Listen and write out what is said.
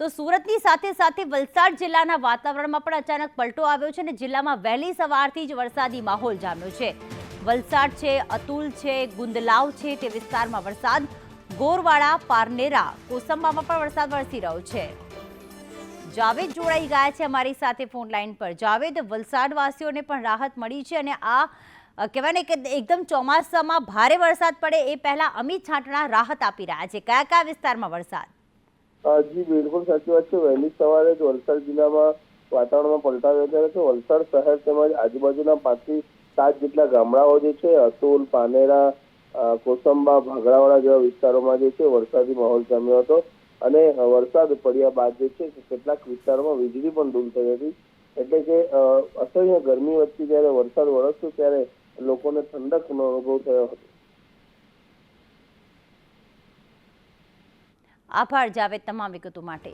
તો સુરતની સાથે સાથે વલસાડ જિલ્લાના વાતાવરણમાં પણ અચાનક પલટો આવ્યો છે અને જિલ્લામાં વહેલી સવારથી જ વરસાદી માહોલ જામ્યો છે. વલસાડ છે, અતુલ છે, ગુંદલાવ છે તે વિસ્તારમાં વરસાદ. ગોરવાડા, પારનેરા, કોસંબામાં પણ વરસાદ વરસી રહ્યો છે. જાવેદ જોડાઈ ગયા છે અમારી સાથે ફોન લાઈન પર. જાવેદ વલસાડ વાસીઓને પણ રાહત મળી છે અને આ કહેવાય ને કે એકદમ ચોમાસામાં ભારે વરસાદ પડે એ પહેલા અમિત છાંટણા રાહત આપી રહ્યા છે. કયા કયા વિસ્તારમાં વરસાદ? જી, બિલકુલ સાચી વાત છે. વહેલી સવારે જ વલસાડ જિલ્લામાં વાતાવરણમાં પલટાવ યોજાયો છે. વલસાડ શહેર તેમજ આજુબાજુના પાંચથી સાત જેટલા ગામડાઓ જે છે, અતુલ, પાનેરા કોસંબા, ભાગરાવાડા જેવા વિસ્તારોમાં જે છે, વરસાદી માહોલ જામ્યો હતો. અને વરસાદ પડ્યા બાદ જે છે, કેટલાક વિસ્તારોમાં વીજળી પણ દૂર થઈ હતી. એટલે કે અસહ્ય ગરમી વચ્ચે જ્યારે વરસાદ વરસતો ત્યારે લોકોને ઠંડકનો અનુભવ થયો હતો. આભાર જાવેદ તમામ વિગતો માટે.